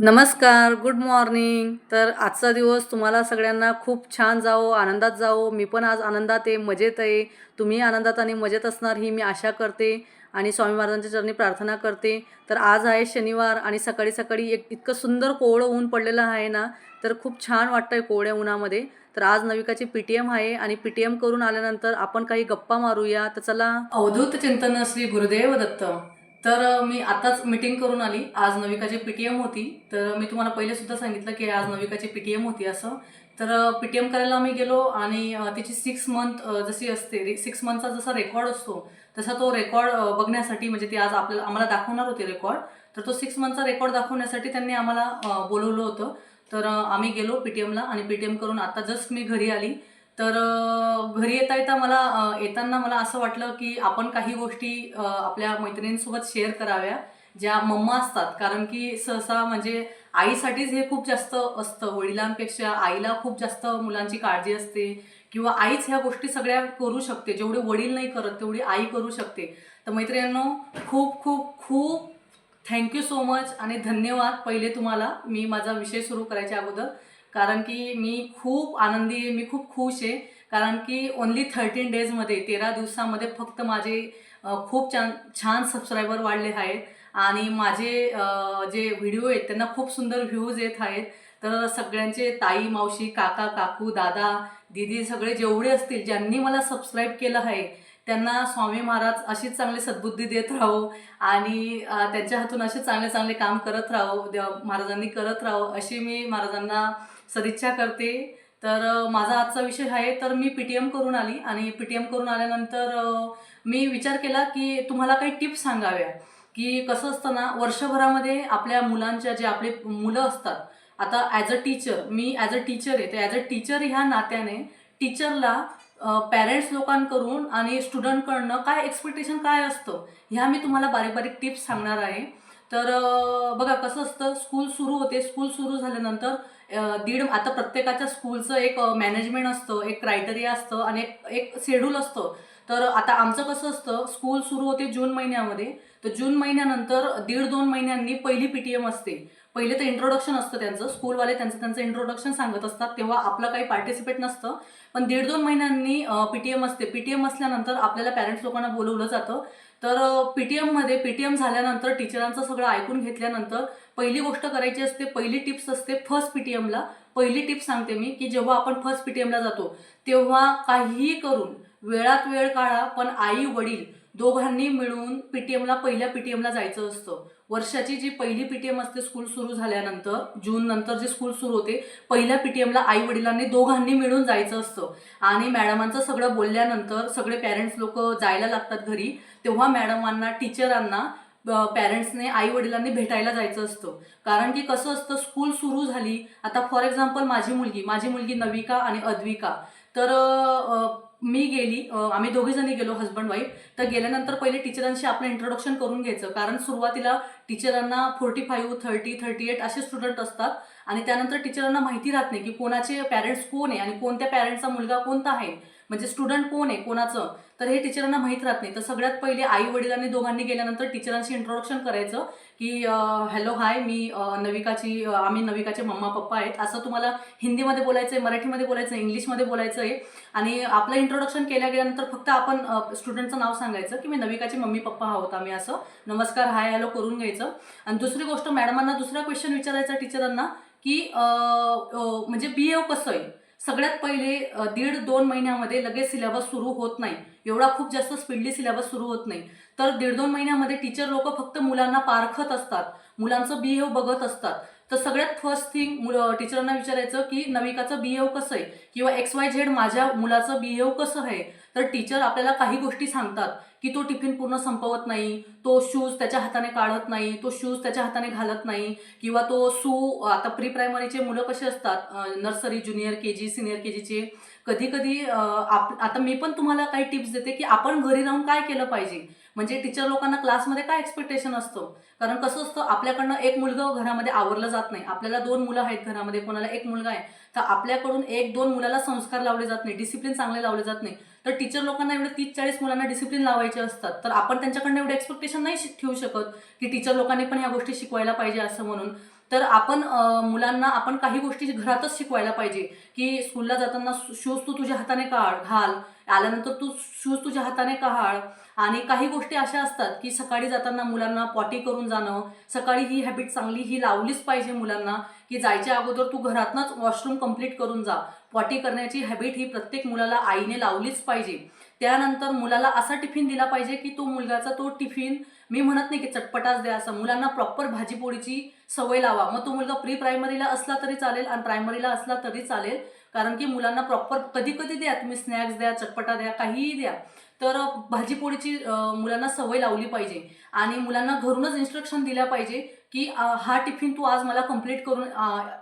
नमस्कार good morning तर आजचा दिवस तुम्हाला सगळ्यांना खूप छान जावो आनंदात जावो. मी पण आज आनंदात आहे मजेत आहे. तुम्ही आनंदात आणि मजेत असणार ही मी आशा करते आणि स्वामी महाराजांच्या चरणी प्रार्थना करते. तर आज आहे शनिवार आणि सकाळी सकाळी एक इतकं सुंदर कोवळं ऊन पडलेलं आहे ना तर खूप छान वाटतं आहे कोवळ्या उन्हामध्ये. तर आज नविकाची पी टी एम आहे आणि पी टी एम करून आल्यानंतर आपण काही गप्पा मारूया. तर चला. अवधूत चिंतन श्री गुरुदेव दत्त. तर मी आताच मीटिंग करून आली. आज नविकाची पी टी एम होती. तर मी तुम्हाला पहिले सुद्धा सांगितलं की आज नविकाची पी टी एम होती असं. तर पी टी एम करायला आम्ही गेलो आणि त्याची तिची सिक्स मंथ जशी असते सिक्स मंथचा जसा रेकॉर्ड असतो तसा तो रेकॉर्ड बघण्यासाठी म्हणजे ती आज आपल्याला आम्हाला दाखवणार होती रेकॉर्ड तर तो सिक्स मंथचा रेकॉर्ड दाखवण्यासाठी त्यांनी आम्हाला बोलवलं होतं. तर आम्ही गेलो पी टी एमला आणि पी टी एम करून आता जस्ट मी घरी आली. तर घरी येता येता मला येताना मला असं वाटलं की आपण काही गोष्टी आपल्या मैत्रिणींसोबत शेअर कराव्या ज्या मम्मा असतात. कारण की सहसा म्हणजे आईसाठीच हे खूप जास्त असतं. वडिलांपेक्षा आईला खूप जास्त मुलांची काळजी असते किंवा आईच ह्या गोष्टी सगळ्या करू शकते. जेवढे वडील नाही करत तेवढी आई करू शकते. तर मैत्रिणींनो खूप खूप खूप थँक्यू सो मच आणि धन्यवाद. पहिले तुम्हाला मी माझा विषय सुरू करायच्या अगोदर. कारण की मी खूप आनंदी आहे मी खूप खुश आहे. कारण की ओन्ली थर्टीन डेजमध्ये तेरा दिवसामध्ये फक्त माझे खूप छान छान सबस्क्रायबर वाढले आहेत. आणि माझे जे व्हिडिओ आहेत त्यांना खूप सुंदर व्ह्यूज येत आहेत. तर सगळ्यांचे ताई मावशी काका काकू दादा दीदी सगळे जेवढे असतील ज्यांनी मला सबस्क्राईब केलं आहे त्यांना स्वामी महाराज अशीच चांगली सद्बुद्धी देत राहो. आणि त्यांच्या हातून असे चांगले चांगले काम करत राहो महाराजांनी करत राहो अशी मी महाराजांना सदिच्छा करते. तर माझा आजचा विषय आहे तर मी पी टी एम करून आली आणि पी टी एम करून आल्यानंतर मी विचार केला की तुम्हाला काही टिप्स सांगाव्या. की कसं असतं ना वर्षभरामध्ये आपल्या मुलांच्या जे आपले मुलं असतात आता ॲज अ टीचर मी ॲज अ टीचर आहे तर ॲज अ टीचर ह्या नात्याने टीचरला पॅरेंट्स लोकांकडून आणि स्टुडंटकडनं काय एक्सपेक्टेशन काय असतं ह्या मी तुम्हाला बारीक बारीक टिप्स सांगणार आहे. तर बघा कसं असतं स्कूल सुरू होते स्कूल सुरू झाल्यानंतर दीड आता प्रत्येकाच्या स्कूलचं एक मॅनेजमेंट असतं एक क्रायटेरिया असतं आणि एक एक शेड्यूल असतं. तर आता आमचं कसं असतं स्कूल सुरू होते जून महिन्यामध्ये. तर जून महिन्यानंतर दीड दोन महिन्यांनी पहिली पी टी एम असते. पहिले तर इंट्रोडक्शन असतं त्यांचं. स्कूलवाले त्यांचं त्यांचं इंट्रोडक्शन सांगत असतात. तेव्हा आपलं काही पार्टिसिपेट नसतं. पण दीड दोन महिन्यांनी पी टी एम असते. पी टी एम असल्यानंतर आपल्याला पॅरेंट्स लोकांना बोलवलं जातं. तर पी टी एममध्ये पी टी एम झाल्यानंतर टीचरांचं सगळं ऐकून घेतल्यानंतर पहिली गोष्ट करायची असते पहिली टिप्स असते फर्स्ट पी टी एमला पहिली टिप्स सांगते मी की जेव्हा आपण फर्स्ट पी टी एमला जातो तेव्हा काहीही करून वेळात वेळ काढा पण आई वडील दोघांनी मिळून पी टी एमला पहिल्या पी टी एमला जायचं असतं. वर्षाची जी पहिली पी टी एम असते स्कूल सुरू झाल्यानंतर जून नंतर जे स्कूल सुरू होते पहिल्या पी टी एमला आई वडिलांनी दोघांनी मिळून जायचं असतं. आणि मॅडमांचं सगळं बोलल्यानंतर सगळे पॅरेंट्स लोक जायला लागतात घरी तेव्हा मॅडमांना टीचरांना पॅरेंट्सने आई वडिलांनी भेटायला जायचं असतं. कारण की कसं असतं स्कूल सुरू झाली आता फॉर एक्झाम्पल माझी मुलगी माझी मुलगी नविका आणि अद्विका. तर मी गेली आम्ही दोघीजणी गेलो हस्बंड वाईफ तर गेल्यानंतर पहिले टीचरांशी आपलं इंट्रोडक्शन करून घ्यायचं. कारण सुरुवातीला टीचरांना forty five thirty thirty eight असे स्टुडंट असतात. आणि त्यानंतर टीचरांना माहिती राहत नाही की कोणाचे पॅरेंट्स कोण आहे आणि कोणत्या पॅरेंट्सचा मुलगा कोणता आहे. म्हणजे स्टुडंट कोण आहे कोणाचं? तर हे टीचरांना माहीत राहत नाही. तर सगळ्यात पहिले आई वडिलांनी दोघांनी गेल्यानंतर टीचरांशी इंट्रोडक्शन करायचं की हॅलो हाय मी नविकाची आम्ही नविकाचे मम्मा पप्पा आहेत. असं तुम्हाला हिंदीमध्ये बोलायचं आहे मराठीमध्ये बोलायचं आहे इंग्लिशमध्ये बोलायचं आहे आणि आपलं इंट्रोडक्शन केल्या गेल्यानंतर फक्त आपण स्टुडंटचं नाव सांगायचं की मी नविकाचे मम्मी पप्पा आहोत आम्ही असं. नमस्कार हाय हॅलो करून घ्यायचं. आणि दुसरी गोष्ट मॅडमांना दुसरा क्वेश्चन विचारायचा टीचरांना की म्हणजे बी एव कसं आहे? सगळ्यात पहिले दीड दोन महिन्यामध्ये लगेच सिलेबस सुरू होत नाही. एवढा खूप जास्त स्पीडली सिलेबस सुरू होत नाही. तर दीड दोन महिन्यामध्ये टीचर लोक फक्त मुलांना पारखत असतात. मुलांचं बिहेव बघत असतात. तर सगळ्यात फर्स्ट थिंग मुलं टीचरांना विचारायचं की नविकाचं बिहेव कसं आहे? किंवा एक्स वाय झेड माझ्या मुलाचं बिहेव कसं आहे? तर टीचर आपल्याला काही गोष्टी सांगतात. की तो टिफिन पूर्ण संपवत नाही तो शूज त्याच्या हाताने काढत नाही तो शूज त्याच्या हाताने घालत नाही किंवा तो सू आता प्री प्रायमरीचे मुलं कसे असतात nursery junior K G senior K जीचे कधी कधी आप आता मी पण तुम्हाला काही टिप्स देते की आपण घरी राहून काय केलं पाहिजे? म्हणजे टीचर लोकांना क्लासमध्ये काय एक्सपेक्टेशन असतं? कारण कसं असतं आपल्याकडनं एक मुलगा घरामध्ये आवरलं जात नाही. आपल्याला दोन मुलं आहेत घरामध्ये कोणाला एक मुलगा आहे. तर आपल्याकडून एक दोन मुलाला संस्कार लावले जात नाही डिसिप्लिन चांगले लावले जात नाही. तर टीचर लोकांना एवढे तीस चाळीस मुलांना डिसिप्लिन लावायचे असतात. तर आपण त्यांच्याकडनं एवढे एक्सपेक्टेशन नाही ठेवू शकत की टीचर लोकांनी पण ह्या गोष्टी शिकवायला पाहिजे असं म्हणून. तर आपण मुलांना आपण काही गोष्टी घरातच शिकवायला पाहिजे की स्कूलला जाताना शूज तू तुझ्या हाताने काढ घाल. आल्यानंतर तू शूज तुझ्या हाताने काढ. आणि काही गोष्टी अशा असतात की सकाळी जाताना मुलांना पॉटी करून जाणं सकाळी ही हॅबिट चांगली ही लावलीच पाहिजे मुलांना की जायच्या अगोदर तू घरातनंच वॉशरूम कंप्लीट करून जा. पॉटी करण्याची हॅबिट ही प्रत्येक मुलाला आईने लावलीच पाहिजे. त्यानंतर मुलाला असा टिफिन दिला पाहिजे की तो मुलगाचा तो टिफिन मी म्हणत नाही की चटपटाच द्या असं मुलांना प्रॉपर भाजीपोळीची सवय लावा. मग तो मुलगा प्री प्रायमरीला असला तरी चालेल आणि प्रायमरीला असला तरी चालेल. कारण की मुलांना प्रॉपर कधी कधी द्या तुम्ही स्नॅक्स द्या चटपटा द्या काहीही द्या. तर भाजीपोळीची मुलांना सवय लावली पाहिजे. आणि मुलांना घरूनच इन्स्ट्रक्शन दिल्या पाहिजे की हा टिफिन तू आज मला कंप्लीट करून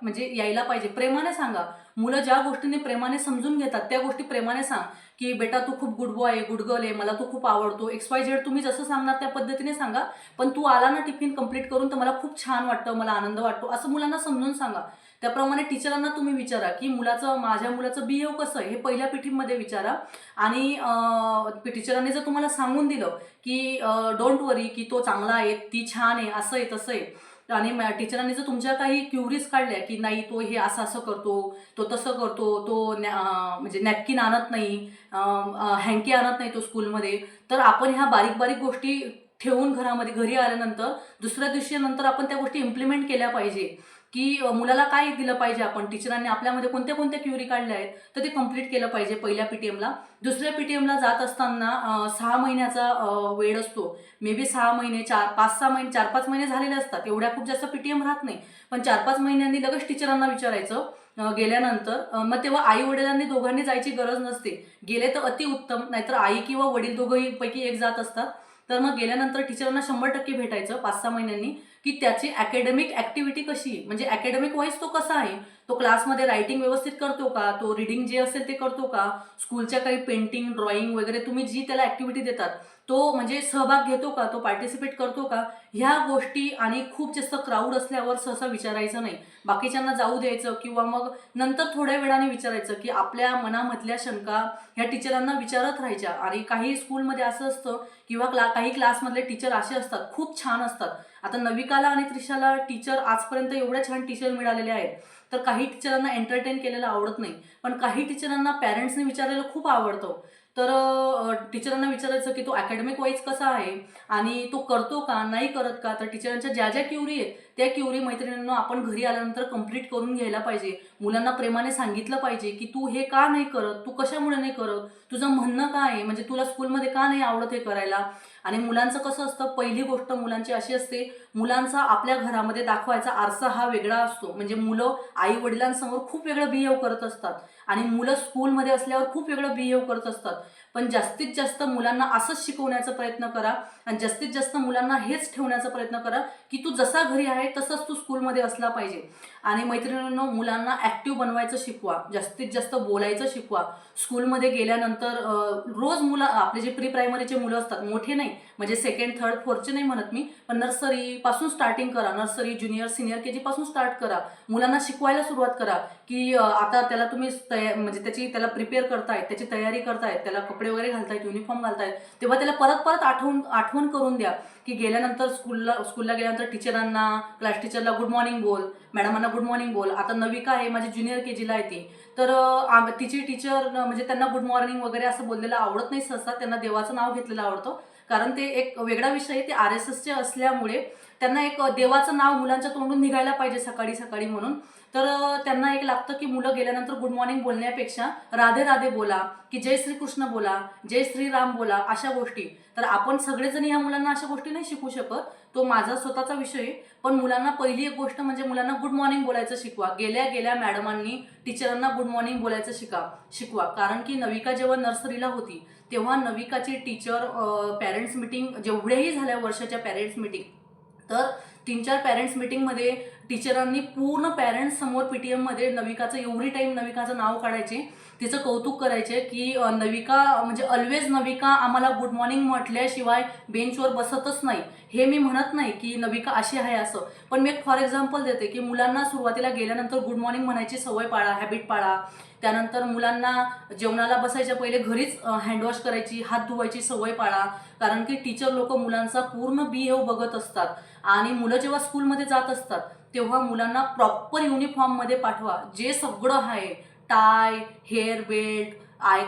म्हणजे यायला पाहिजे. प्रेमाने सांगा. मुलं ज्या गोष्टीने प्रेमाने समजून घेतात त्या गोष्टी प्रेमाने सांग. की बेटा तू खूप गुड बॉय आहे गुड गर्ल आहे मला तू खूप आवडतो. एक्स वाय झेड तुम्ही जसं सांगणार त्या पद्धतीने सांगा. पण तू आला ना टिफिन कंप्लीट करून तर मला खूप छान वाटतं मला आनंद वाटतो. असं मुलांना समजून सांगा. त्याप्रमाणे टीचरांना तुम्ही विचारा की मुलाचं माझ्या मुलाचं बिहेव कसं आहे हे पहिल्या पिठीमध्ये विचारा. आणि टीचरांनी जर तुम्हाला सांगून दिलं की डोंट वरी की तो चांगला आहे ती छान आहे असं आहे तसं आहे. आणि टीचरांनी जर तुमच्या काही क्युरीज काढल्या की नाही तो हे असं असं करतो तो तसं करतो तो म्हणजे नॅपकिन आणत नाही हँकी आणत नाही तो स्कूलमध्ये तर आपण ह्या बारीक बारीक गोष्टी ठेवून घरामध्ये घरी आल्यानंतर दुसऱ्या दिवशी नंतर आपण त्या गोष्टी इम्प्लिमेंट केल्या पाहिजे. की मुलाला काय दिलं पाहिजे आपण? टीचरांनी आपल्यामध्ये कोणत्या कोणत्या क्युरी काढल्या आहेत? तर ते कंप्लीट केलं पाहिजे पहिल्या पी टी एमला दुसऱ्या पी टी एमला जात असताना सहा महिन्याचा वेळ असतो. मे बी सहा महिने चार पाच सहा महिने चार पाच महिने झालेले असतात. एवढ्या खूप जास्त पी टी एम राहत नाही. पण चार पाच महिन्यांनी लगेच टीचरांना विचारायचं गेल्यानंतर मग तेव्हा आई वडिलांनी दोघांनी जायची गरज नसते. गेले तर अतिउत्तम नाहीतर आई किंवा वडील दोघंही पैकी एक जात असतात. तर मग गेल्यानंतर टीचरांना शंभर टक्के भेटायचं पाच सहा महिन्यांनी. की त्याची अकॅडमिक ॲक्टिव्हिटी कशी आहे? म्हणजे अकॅडमिक वाईज तो कसा आहे? तो क्लासमध्ये रायटिंग व्यवस्थित करतो का? तो रिडिंग जे असेल ते करतो का? स्कूलच्या काही पेंटिंग ड्रॉइंग वगैरे तुम्ही जी त्याला ॲक्टिव्हिटी देतात तो म्हणजे सहभाग घेतो का? तो पार्टिसिपेट करतो का? ह्या गोष्टी आणि खूप जास्त क्राऊड असल्यावर सहसा विचारायचं नाही. बाकीच्यांना जाऊ द्यायचं किंवा मग नंतर थोड्या वेळाने विचारायचं की आपल्या मनामधल्या शंका ह्या टीचरांना विचारत राहायच्या. आणि काही स्कूलमध्ये असं असतं किंवा क्ला काही क्लासमधले टीचर असे असतात खूप छान असतात. आता नविकाला आणि त्रिशाला टीचर आजपर्यंत एवढ्या छान टीचर मिळालेले आहेत. तर काही टीचरांना एंटरटेन केलेलं आवडत नाही. पण काही टीचरांना पॅरेंट्सने विचारायला खूप आवडतं. तर टीचरांना विचारायचं की तो अकॅडमिक वाईज कसा आहे? आणि तो करतो का? नाही करत का? तर टीचरांच्या ज्या ज्या क्युरी आहेत त्या क्युरी मैत्रिणींना आपण घरी आल्यानंतर कंप्लीट करून घ्यायला पाहिजे. मुलांना प्रेमाने सांगितलं पाहिजे की तू हे का नाही करत? तू कशामुळे नाही करत? तुझं म्हणणं काय आहे? म्हणजे तुला स्कूलमध्ये का नाही आवडत हे करायला? आणि मुलांचं कसं असतं? पहिली गोष्ट मुलांची अशी असते मुलांचा आपल्या घरामध्ये दाखवायचा आरसा हा वेगळा असतो. म्हणजे मुलं आई वडिलांसमोर खूप वेगळं बिहेव करत असतात. आणि मुलं स्कूलमध्ये असल्यावर खूप वेगळं बिहेव करत असतात. पण जास्तीत जास्त मुलांना असंच शिकवण्याचा प्रयत्न करा आणि जास्तीत जास्त मुलांना हेच ठेवण्याचा प्रयत्न करा की तू जसा घरी आहे तसंच तू स्कूलमध्ये असला पाहिजे. आणि मैत्रिणींनो मुलांना ॲक्टिव्ह बनवायचं शिकवा. जास्तीत जास्त बोलायचं शिकवा. स्कूलमध्ये गेल्यानंतर रोज मुलं आपले जे प्री प्रायमरीचे मुलं असतात मोठे नाही म्हणजे सेकंड थर्ड फोर्थचे नाही म्हणत मी पण नर्सरीपासून स्टार्टिंग करा. नर्सरी ज्युनियर सिनियर के जीपासून स्टार्ट करा. मुलांना शिकवायला सुरुवात करा की आता त्याला तुम्ही तया म्हणजे त्याची त्याला प्रिपेअर करतायत त्याची तयारी करतायत त्याला कपडे वगैरे घालतायत युनिफॉर्म घालतायत तेव्हा त्याला परत परत आठवण आठवण करून द्या. की गेल्यानंतर स्कूलला स्कूलला गेल्यानंतर टीचरांना क्लास टीचरला गुड मॉर्निंग बोल मॅडमांना गुड मॉर्निंग बोल. आता नविका आहे माझी ज्युनियर के जीला आहे ती. तर तिचे तिची टीचर म्हणजे त्यांना गुड मॉर्निंग वगैरे असं बोललेलं आवडत नाही सहसा. त्यांना देवाचं नाव घेतलेलं आवडतं. कारण ते एक वेगळा विषय आहे ते आर एस एसचे असल्यामुळे त्यांना एक देवाचं नाव मुलांच्या तोंडून निघायला पाहिजे सकाळी सकाळी म्हणून. तर त्यांना एक लागतं की मुलं गेल्यानंतर गुड मॉर्निंग बोलण्यापेक्षा राधे राधे बोला की जय श्रीकृष्ण बोला जय श्रीराम बोला अशा गोष्टी. तर आपण सगळेजण ह्या मुलांना अशा गोष्टी नाही शिकू शकत. तो माझा स्वतःचा विषय आहे. पण मुलांना पहिली एक गोष्ट म्हणजे मुलांना गुड मॉर्निंग बोलायचं शिकवा. गेल्या गेल्या मॅडमांनी टीचरांना गुड मॉर्निंग बोलायचं शिका शिकवा. कारण की नविका जेव्हा नर्सरीला होती तेव्हा नविकाची टीचर पॅरेंट्स मिटिंग जेवढ्याही झाल्या वर्षाच्या पॅरेंट्स मिटिंग तर तीन चार पॅरेंट्स मिटिंगमध्ये टीचरांनी पूर्ण पेरेंट्स समोर पी टी एममध्ये नविकाचं एवढी टाईम नविकाचं नाव काढायचे. तिचं कौतुक करायचे की नविका म्हणजे ऑलवेज नविका आम्हाला गुड मॉर्निंग म्हटल्याशिवाय बेंचवर बसतच नाही. हे मी म्हणत नाही की नविका अशी आहे असं. पण मी एक फॉर एक्झाम्पल देते की मुलांना सुरुवातीला गेल्यानंतर गुड मॉर्निंग म्हणायची सवय पाळा हॅबिट पाळा. त्यानंतर मुलांना जेवणाला बसायच्या पहिले घरीच हँडवॉश करायची हात धुवायची सवय पाळा. कारण की टीचर लोक मुलांचा पूर्ण बिहेव बघत असतात. आणि मुलं जेव्हा स्कूलमध्ये जात असतात तेव्हा मुलांना प्रॉपर युनिफॉर्ममध्ये पाठवा. जे सगळं आहे टाय हेअर बेल्ट आय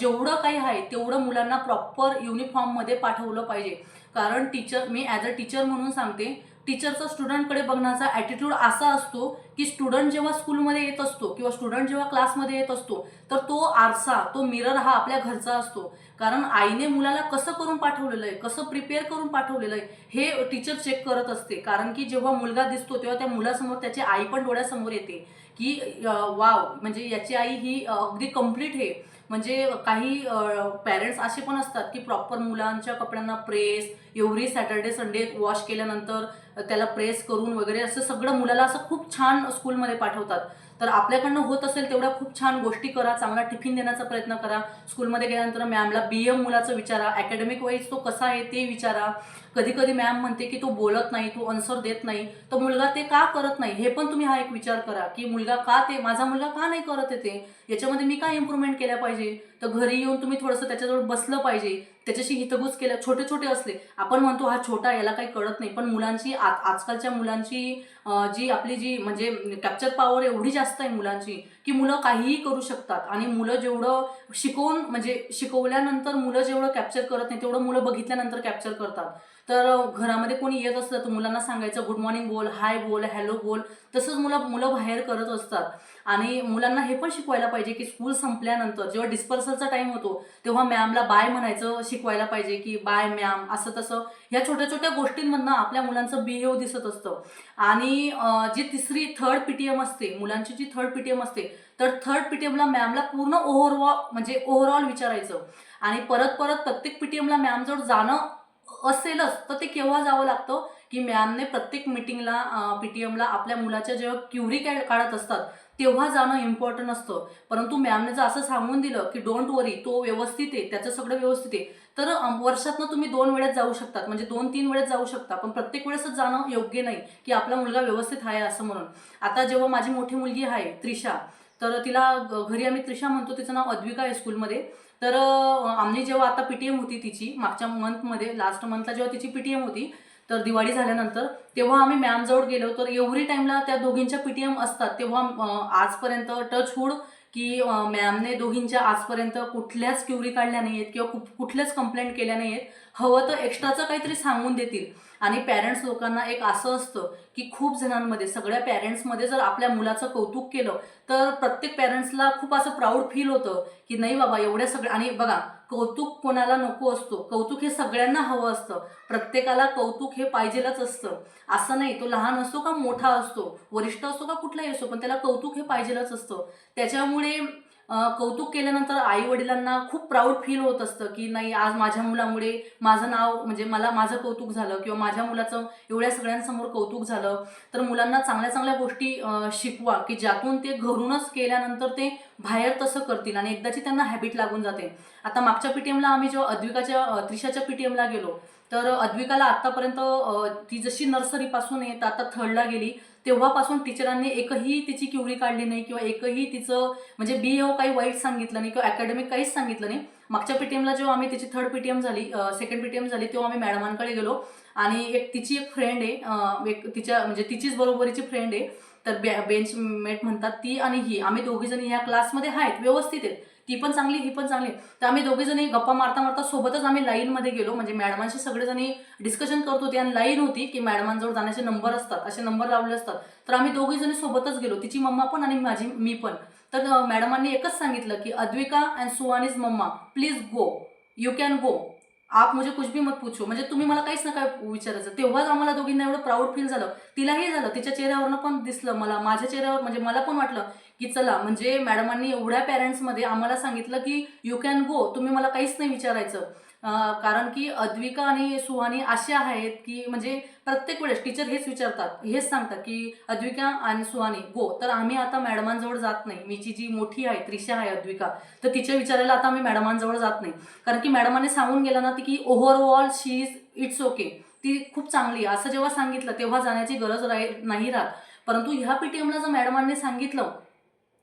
जेवढं काही आहे तेवढं मुलांना प्रॉपर युनिफॉर्ममध्ये पाठवलं पाहिजे. कारण टीचर मी ॲज अ टीचर म्हणून सांगते टीचरचा स्टुडंटकडे बघण्याचा ॲटिट्यूड असा असतो की स्टुडंट जेव्हा स्कूलमध्ये येत असतो किंवा स्टुडंट जेव्हा क्लासमध्ये येत असतो तर तो आरसा तो मिरर हा आपल्या घरचा असतो. कारण आईने मुलाला कसं करून पाठवलेलं आहे कसं प्रिपेअर करून पाठवलेलं आहे हे टीचर चेक करत असते. कारण की जेव्हा मुलगा दिसतो तेव्हा त्या मुलासमोर त्याची आई पण डोळ्यासमोर येते. की वाव म्हणजे याची आई ही अगदी कंप्लीट आहे. म्हणजे काही पॅरेंट्स असे पण असतात की प्रॉपर मुलांच्या कपड्यांना press every Saturday Sunday wash केल्यानंतर त्याला प्रेस करून वगैरे असं सगळं मुलाला असं खूप छान स्कूलमध्ये पाठवतात. तर आपल्याकडनं होत असेल तेवढ्या खूप छान गोष्टी करा चांगला टिफिन देण्याचा प्रयत्न करा. स्कूलमध्ये गेल्यानंतर मॅमला बी एम मुलाचं विचारा अकॅडमिक वाईज तो कसा आहे ते विचारा. कधी कधी मॅम म्हणते की तो बोलत नाही तो आन्सर देत नाही. तर मुलगा ते का करत नाही? हे पण तुम्ही हा एक विचार करा की मुलगा का ते माझा मुलगा का नाही करत येते याच्यामध्ये मी काय इम्प्रूव्हमेंट केल्या पाहिजे? तर घरी येऊन तुम्ही थोडंसं त्याच्याजवळ बसलं पाहिजे. त्याच्याशी हितगुज केल्या छोटे छोटे असले. आपण म्हणतो हा छोटा याला काही कळत नाही. पण मुलांची आ आजकालच्या मुलांची जी आपली जी म्हणजे कॅप्चर पॉवर एवढी जास्त आहे मुलांची की मुलं काहीही करू शकतात. आणि मुलं जेवढं शिकवून म्हणजे शिकवल्यानंतर मुलं जेवढं कॅप्चर करत नाही तेवढं मुलं बघितल्यानंतर कॅप्चर करतात. तर घरामध्ये कोणी येत असलं तर मुलांना सांगायचं गुड मॉर्निंग बोल हाय बोल हॅलो बोल. तसंच मुलं मुलं बाहेर करत असतात. आणि मुलांना हे पण शिकवायला पाहिजे की स्कूल संपल्यानंतर जेव्हा डिस्पर्सलचा टाइम होतो तेव्हा मॅमला बाय म्हणायचं शिकवायला पाहिजे की बाय मॅम असं तसं. ह्या छोट्या छोट्या गोष्टींमधनं आपल्या मुलांचं बिहेव दिसत असतं. आणि जी तिसरी थर्ड पी टी एम असते मुलांची जी थर्ड पी टी एम असते तर थर्ड पी टी एमला मॅमला पूर्ण ओव्हरऑल म्हणजे ओव्हरऑल विचारायचं. आणि परत परत प्रत्येक पी टी एमला मॅमजवळ जाणं असेलच तर ते केव्हा जावं लागतं? की मॅमने प्रत्येक मिटिंगला पी टी एमला आपल्या मुलाच्या जेव्हा क्युरी काढत असतात तेव्हा जाणं इम्पॉर्टंट असतं. परंतु मॅमने जर असं सांगून दिलं की डोंट वरी तो व्यवस्थित आहे त्याचं सगळं व्यवस्थित आहे तर वर्षातनं तुम्ही दोन वेळेस जाऊ शकतात. म्हणजे दोन तीन वेळेस जाऊ शकता. पण प्रत्येक वेळेसच जाणं योग्य नाही की आपला मुलगा व्यवस्थित आहे असं म्हणून. आता जेव्हा माझी मोठी मुलगी आहे त्रिशा तर तिला घरी आम्ही त्रिशा म्हणतो तिचं नाव अद्विका आहे स्कूलमध्ये तर आम्ही जेव्हा आता पी टी एम होती तिची मागच्या मंथमध्ये लास्ट मंथला जेव्हा तिची पी टी एम होती तर दिवाळी झाल्यानंतर तेव्हा आम्ही मॅमजवळ गेलो तर एव्हरी टाईमला त्या दोघींच्या पी टी एम असतात. तेव्हा आजपर्यंत टच हुड की मॅमने दोघींच्या आजपर्यंत कुठल्याच क्युरी काढल्या नाही आहेत किंवा कुठल्याच कंप्लेंट केल्या नाही आहेत हवं तर एक्स्ट्राचं काहीतरी सांगून देतील. आणि पॅरेंट्स लोकांना एक असं असतं की खूप जणांमध्ये सगळ्या पॅरेंट्समध्ये जर आपल्या मुलाचं कौतुक केलं तर प्रत्येक पॅरेंट्सला खूप असं प्राऊड फील होतं की नाही बाबा एवढ्या सगळ्या आणि बघा कौतुक कोणाला नको असतो. कौतुक हे सगळ्यांना हवं असतं. प्रत्येकाला कौतुक हे पाहिजेलच असतं. असं नाही तो लहान असतो का मोठा असतो वरिष्ठ असतो का कुठलाही असतो पण त्याला कौतुक हे पाहिजेलच असतं. त्याच्यामुळे कौतुक केल्यानंतर आई वडिलांना खूप प्राऊड फील होत असतं की नाही आज माझ्या मुलामुळे माझं नाव म्हणजे मला माझं कौतुक झालं किंवा माझ्या मुलाचं एवढ्या सगळ्यांसमोर कौतुक झालं. तर मुलांना चांगल्या चांगल्या गोष्टी शिकवा की ज्यातून ते घरूनच केल्यानंतर ते बाहेर तसं करतील आणि एकदाची त्यांना हॅबिट लागून जाते. आता मागच्या पीटीएमला आम्ही जेव्हा अद्विकाच्या त्रिशाच्या पीटीएमला गेलो तर अद्विकाला आत्तापर्यंत ती जशी नर्सरीपासून येत आता थर्डला गेली तेव्हापासून टीचरांनी एकही तिची क्युरी काढली नाही किंवा एकही तिचं म्हणजे बी ओ काही वाईट सांगितलं नाही किंवा अकॅडमिक काहीच सांगितलं नाही. मागच्या पीटीएमला जेव्हा आम्ही तिची थर्ड पीटीएम झाली सेकंड पीटीएम झाली तेव्हा आम्ही मॅडमांकडे गेलो. आणि एक तिची एक फ्रेंड आहे एक तिच्या म्हणजे तिचीच बरोबरीची फ्रेंड आहे. तर बे बेंच मेट म्हणतात ती आणि ही. आम्ही दोघीजणी ह्या क्लासमध्ये आहेत व्यवस्थित आहेत. ती पण चांगली ही पण चांगली. तर आम्ही दोघीजणी गप्पा मारता मारता सोबतच आम्ही लाईनमध्ये गेलो. म्हणजे मॅडमांशी सगळेजणी डिस्कशन करत होते आणि लाईन होती की मॅडमांजवळ जाण्याचे नंबर असतात असे नंबर लावले असतात. तर आम्ही दोघीजणी सोबतच गेलो. तिची मम्मा पण आणि माझी मी पण. तर मॅडमांनी एकच सांगितलं की Advika and Suhani's mumma please go you can go आप मुझे कुछ भी मत पूछो. म्हणजे तुम्ही मला काहीच नका विचारायचं. तेव्हाच आम्हाला दोघींना एवढं प्राऊड फील झालं. तिलाही झालं. तिच्या चेहऱ्यावरनं पण दिसलं मला. माझ्या चेहऱ्यावर म्हणजे मला पण वाटलं की चला म्हणजे मॅडमांनी एवढ्या पॅरेंट्समध्ये आम्हाला सांगितलं की यू कॅन गो तुम्ही मला काहीच नाही विचारायचं. कारण की अद्विका आणि सुहानी असे आहेत की म्हणजे प्रत्येक वेळेस टीचर हेच विचारतात हेच सांगतात की अद्विका आणि सुहानी गो तर आम्ही आता मॅडमांजवळ जात नाही. मीची जी मोठी आहे त्रिशा आहे अद्विका तर तिच्या विचारायला आता आम्ही मॅडमांजवळ जात नाही. कारण की मॅडमाने सांगून गेला ना ती की overall she is it's okay ती खूप चांगली आहे. असं जेव्हा सांगितलं तेव्हा जाण्याची गरज राही नाही राहत. परंतु ह्या पीटीएमला जर मॅडमांनी सांगितलं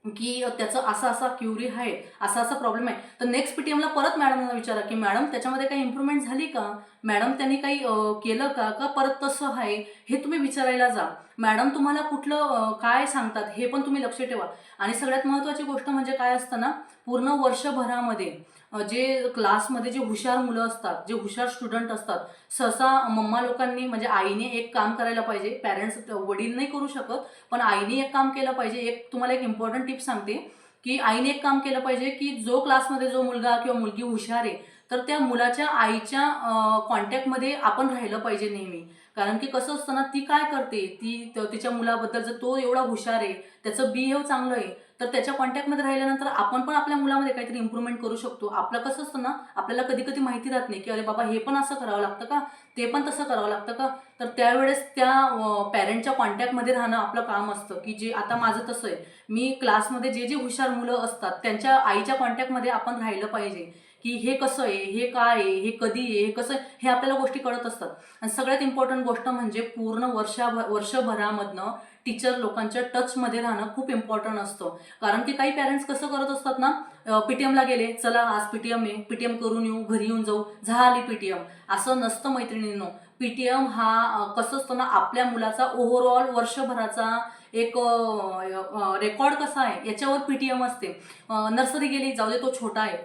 की त्याचं असा असा क्युरी आहे असा असा प्रॉब्लेम आहे. तर नेक्स्ट पीटीएमला परत मॅडमला विचारा की मॅडम त्याच्यामध्ये काही इम्प्रूव्हमेंट झाली का? मॅडम त्यांनी काही केलं का? का परत तसं आहे? हे तुम्ही विचारायला जा. मॅडम तुम्हाला कुठलं काय सांगतात हे पण तुम्ही लक्ष ठेवा. आणि सगळ्यात महत्त्वाची गोष्ट म्हणजे काय असतं ना पूर्ण वर्षभरामध्ये जे क्लासमध्ये जे हुशार मुलं असतात जे हुशार स्टुडंट असतात सहसा मम्मा लोकांनी म्हणजे आईने एक काम करायला पाहिजे. पॅरेंट्स वडील नाही करू शकत पण आईने एक काम केलं पाहिजे. एक तुम्हाला एक इम्पॉर्टंट टिप सांगते की आईने एक काम केलं पाहिजे की जो क्लासमध्ये जो मुलगा किंवा मुलगी हुशार आहे तर त्या मुलाच्या आईच्या कॉन्टॅक्टमध्ये आपण राहिलं पाहिजे नेहमी. कारण की कसं असतं ना ती काय करते? ती तिच्या मुलाबद्दल जर तो एवढा हुशार आहे त्याचं बिहेव चांगलं आहे तर त्याच्या कॉन्टॅक्टमध्ये राहिल्यानंतर आपण पण आपल्या मुलामध्ये काहीतरी इम्प्रूव्हमेंट करू शकतो. आपलं कसं असतं ना आपल्याला कधी कधी माहिती राहत नाही की अरे बाबा हे पण असं करावं लागतं का? ते पण तसं करावं लागतं का? तर त्यावेळेस त्या पॅरेंटच्या कॉन्टॅक्टमध्ये राहणं आपलं काम असतं की जे आता माझं तसं आहे. मी क्लासमध्ये जे जे हुशार मुलं असतात त्यांच्या आईच्या कॉन्टॅक्टमध्ये आपण राहिलं पाहिजे की हे कसं आहे हे काय आहे हे कधी आहे हे कसं आहे हे आपल्याला गोष्टी कळत असतात. आणि सगळ्यात इम्पॉर्टंट गोष्ट म्हणजे पूर्ण वर्षाभर वर्षभरामधनं टीचर लोकांच्या टचमध्ये राहणं खूप इम्पॉर्टंट असतं. कारण की काही पॅरेंट्स कसं करत असतात ना पीटीएमला गेले चला आज पीटीएम आहे पीटीएम करून येऊ घरी येऊन जाऊ. झाली पीटीएम असं नसतं मैत्रिणींनो. पीटीएम हा कसं असतो ना आपल्या मुलाचा ओव्हरऑल वर्षभराचा एक रेकॉर्ड कसा आहे याच्यावर पीटीएम असते. नर्सरी गेली जाऊ दे तो छोटा आहे.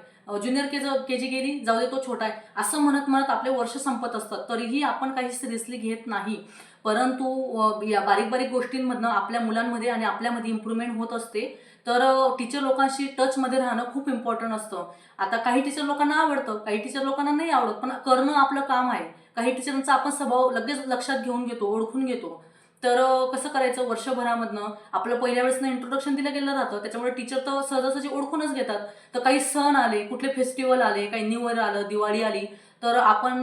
ज्युनियर के के जी गेली जाऊ दे तो छोटा आहे. असं म्हणत म्हणत आपले वर्ष संपत असतात. तरीही आपण काही सिरियसली घेत नाही. परंतु या बारीक बारीक गोष्टींमधनं आपल्या मुलांमध्ये आणि आपल्यामध्ये इम्प्रूव्हमेंट होत असते. तर टीचर लोकांशी टचमध्ये राहणं खूप इम्पॉर्टंट असतं. आता काही टीचर लोकांना आवडतं काही टीचर लोकांना नाही आवडत पण करणं आपलं काम आहे. काही टीचरांचा आपण स्वभाव लगेच लक्षात घेऊन घेतो ओळखून घेतो. तर कसं करायचं? वर्षभरामधनं आपलं पहिल्या वेळेस इंट्रोडक्शन दिलं गेलं राहतं. त्याच्यामुळे टीचर तर सहजासहजी ओळखूनच घेतात. तर काही सण आले कुठले फेस्टिवल आले काही न्यू इयर आलं दिवाळी आली तर आपण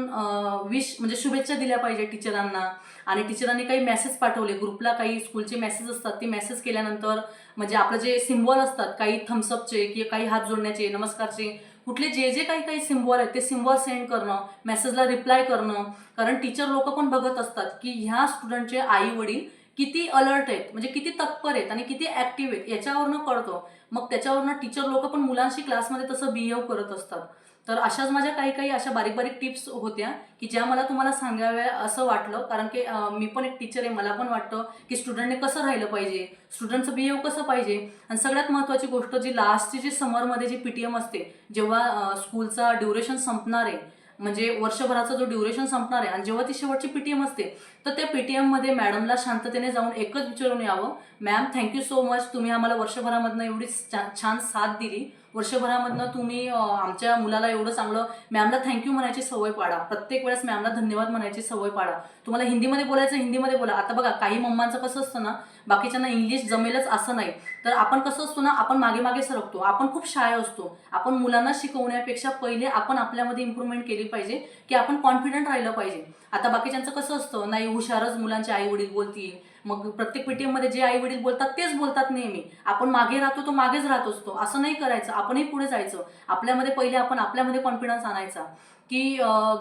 विश म्हणजे शुभेच्छा दिल्या पाहिजे टीचरांना. आणि टीचरांनी काही मेसेज पाठवले. ग्रुपला काही स्कूलचे मेसेज असतात. ते मेसेज केल्यानंतर म्हणजे आपलं जे सिम्बॉल असतात काही थम्सअपचे किंवा काही हात जोडण्याचे नमस्कारचे कुठले जे जे काही काही सिम्बॉल आहेत ते सिम्बॉल सेंड करणं मेसेजला रिप्लाय करणं. कारण टीचर लोक पण बघत असतात की ह्या स्टुडंटचे आई वडील किती अलर्ट आहेत म्हणजे किती तत्पर आहेत आणि किती ऍक्टिव्ह आहेत याच्यावरनं कळतं. मग त्याच्यावरनं टीचर लोक पण मुलांशी क्लासमध्ये तसं बिहेव करत असतात. तर अशाच माझ्या काही काही अशा बारीक बारीक टिप्स होत्या की ज्या मला तुम्हाला सांगाव्या असं वाटलं. कारण की मी पण एक टीचर आहे मला पण वाटतं की स्टुडंटने कसं राहिलं पाहिजे? स्टुडंटचं बिहेव कसं पाहिजे? आणि सगळ्यात महत्त्वाची गोष्ट जी लास्टची जी समरमध्ये जी पी टी एम असते जेव्हा स्कूलचा ड्युरेशन संपणार आहे म्हणजे वर्षभराचा जो ड्युरेशन संपणार आहे आणि जेव्हा ती शेवटची पीटीएम असते तर त्या पीटीएममध्ये मॅडमला शांततेने जाऊन एकच विचारून यावं मॅम थँक्यू सो मच तुम्ही आम्हाला वर्षभरामधनं एवढी छान साथ दिली. वर्षभरामधनं तुम्ही आमच्या मुलाला एवढं चांगलं मॅमला थँक्यू म्हणायची सवय पाडा. प्रत्येक वेळेस मॅमला धन्यवाद म्हणायची सवय पाडा. तुम्हाला हिंदीमध्ये बोलायचं हिंदीमध्ये बोला. आता बघा काही मम्मांचं कसं असतं ना बाकीच्यांना इंग्लिश जमेलच असं नाही. तर आपण कसं असतो ना आपण मागे मागे सरकतो. आपण खूप शाळा असतो. आपण मुलांना शिकवण्यापेक्षा पहिले आपण आपल्यामध्ये इम्प्रूव्हमेंट केली पाहिजे की आपण कॉन्फिडंट राहिलं पाहिजे. आता बाकीच्यांचं कसं असतं नाही हुशारच मुलांचे आई वडील बोलतील. मग प्रत्येक पेटीएममध्ये जे आई वडील बोलतात तेच बोलतात नेहमी. आपण मागे राहतो तो मागेच राहत असतो. असं नाही करायचं. आपणही पुढे जायचं. आपल्यामध्ये पहिले आपण आपल्यामध्ये कॉन्फिडन्स आणायचा. की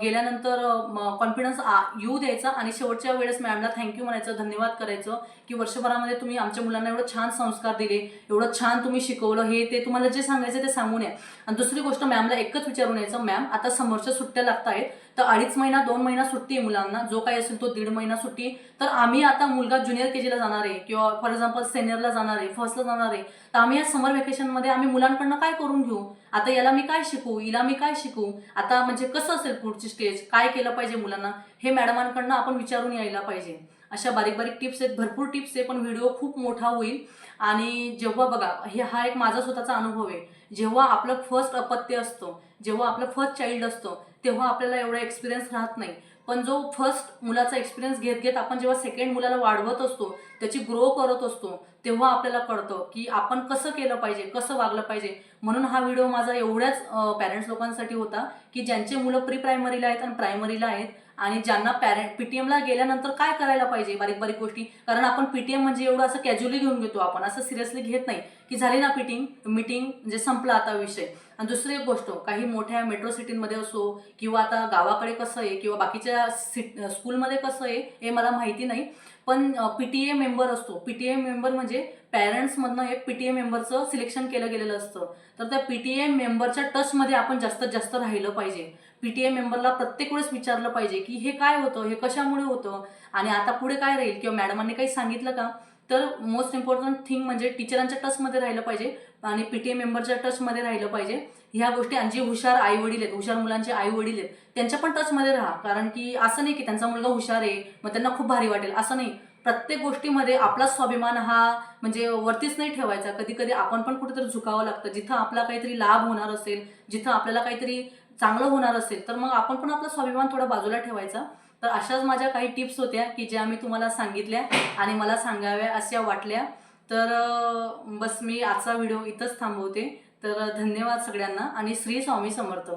गेल्यानंतर कॉन्फिडन्स येऊ द्यायचा आणि शेवटच्या वेळेस मॅमला थँक्यू म्हणायचं धन्यवाद करायचं की वर्षभरामध्ये तुम्ही आमच्या मुलांना एवढं छान संस्कार दिले एवढं छान तुम्ही शिकवलं हे ते तुम्हाला जे सांगायचं ते सांगून या. आणि दुसरी गोष्ट मॅमला एकच विचारून यायचं मॅम आता समोरच्या सुट्ट्या लागत आहेत तर अडीच महिना दोन महिना सुट्टी आहे मुलांना. जो काही असेल तो दीड महिना सुट्टी तर आम्ही आता मुलगा ज्युनियर के जीला जाणार आहे किंवा फॉर एक्झाम्पल सेनियरला जाणार आहे फर्स्टला जाणार आहे. तर आम्ही या समर व्हेकेशनमध्ये आम्ही मुलांकडनं काय करून घेऊ? आता याला मी काय शिकू हिला मी काय शिकू आता म्हणजे कसं असेल पुढची स्टेज काय केलं पाहिजे मुलांना? हे मॅडमांकडनं आपण विचारून यायला पाहिजे. अशा बारीक बारीक टिप्स आहेत. भरपूर टिप्स आहे पण व्हिडिओ खूप मोठा होईल. आणि जेव्हा बघा हे हा एक माझा स्वतःचा अनुभव आहे. जेव्हा आपलं फर्स्ट अपत्य असतो जेव्हा आपलं फर्स्ट चाइल्ड असतं तेव्हा आपल्याला एवढा एक्सपिरियन्स राहत नाही. पण जो फर्स्ट मुलाचा एक्सपिरियन्स घेत घेत आपण जेव्हा सेकंड मुलाला वाढवत असतो त्याची ग्रो करत असतो तेव्हा आपल्याला कळतं की आपण कसं केलं पाहिजे कसं वागलं पाहिजे. म्हणून हा व्हिडिओ माझा एवढ्याच पॅरेंट्स लोकांसाठी होता की ज्यांचे मुलं प्री प्रायमरीला आहेत आणि प्रायमरीला आहेत आणि ज्यांना पॅरेंट पीटीएमला गेल्यानंतर काय करायला पाहिजे बारीक बारीक गोष्टी? कारण आपण पीटीएम म्हणजे एवढं असं कॅज्युअली घेऊन घेतो आपण असं सिरियसली घेत नाही की झाली ना मीटिंग मिटिंग म्हणजे संपला आता विषय. आणि दुसरी एक गोष्ट काही मोठ्या मेट्रो सिटींमध्ये असो किंवा आता गावाकडे कसं आहे किंवा बाकीच्या सिट स्कूलमध्ये कसं आहे हे मला माहिती नाही. पण पी टी ए मेंबर असतो. पी टी ए मेंबर म्हणजे पॅरेंट्समधनं एक पी टी ए मेंबरचं सिलेक्शन केलं गेलेलं असतं. तर त्या पी टी ए मेंबरच्या टचमध्ये आपण जास्तीत जास्त राहिलं पाहिजे. पी टी ए मेंबरला प्रत्येक वेळेस विचारलं पाहिजे की हे काय होतं हे कशामुळे होतं आणि आता पुढे काय राहील? किंवा मॅडमांनी काही सांगितलं का? तर मोस्ट इम्पॉर्टंट थिंग म्हणजे टीचरांच्या टचमध्ये राहिलं पाहिजे. आणि पी टी मेंबरच्या टचमध्ये राहिलं पाहिजे. ह्या गोष्टी आणि जे हुशार आई वडील आहेत हुशार मुलांचे आई वडील आहेत त्यांच्या पण टचमध्ये राहा. कारण की असं नाही की त्यांचा मुलगा हुशार आहे मग त्यांना खूप भारी वाटेल. असं नाही. प्रत्येक गोष्टीमध्ये आपला स्वाभिमान हा म्हणजे वरतीच नाही ठेवायचा. कधी कधी आपण पण कुठेतरी झुकावं लागतं. जिथं आपला काहीतरी लाभ होणार असेल जिथं आपल्याला काहीतरी चांगलं होणार असेल तर मग आपण पण आपला स्वाभिमान थोडा बाजूला ठेवायचा. तर अशाच माझ्या काही टिप्स होत्या की ज्या मी तुम्हाला सांगितल्या आणि मला सांगाव्या अशा वाटल्या. तर बस मी आजचा व्हिडिओ इथंच थांबवते. तर धन्यवाद सगळ्यांना आणि श्री स्वामी समर्थ.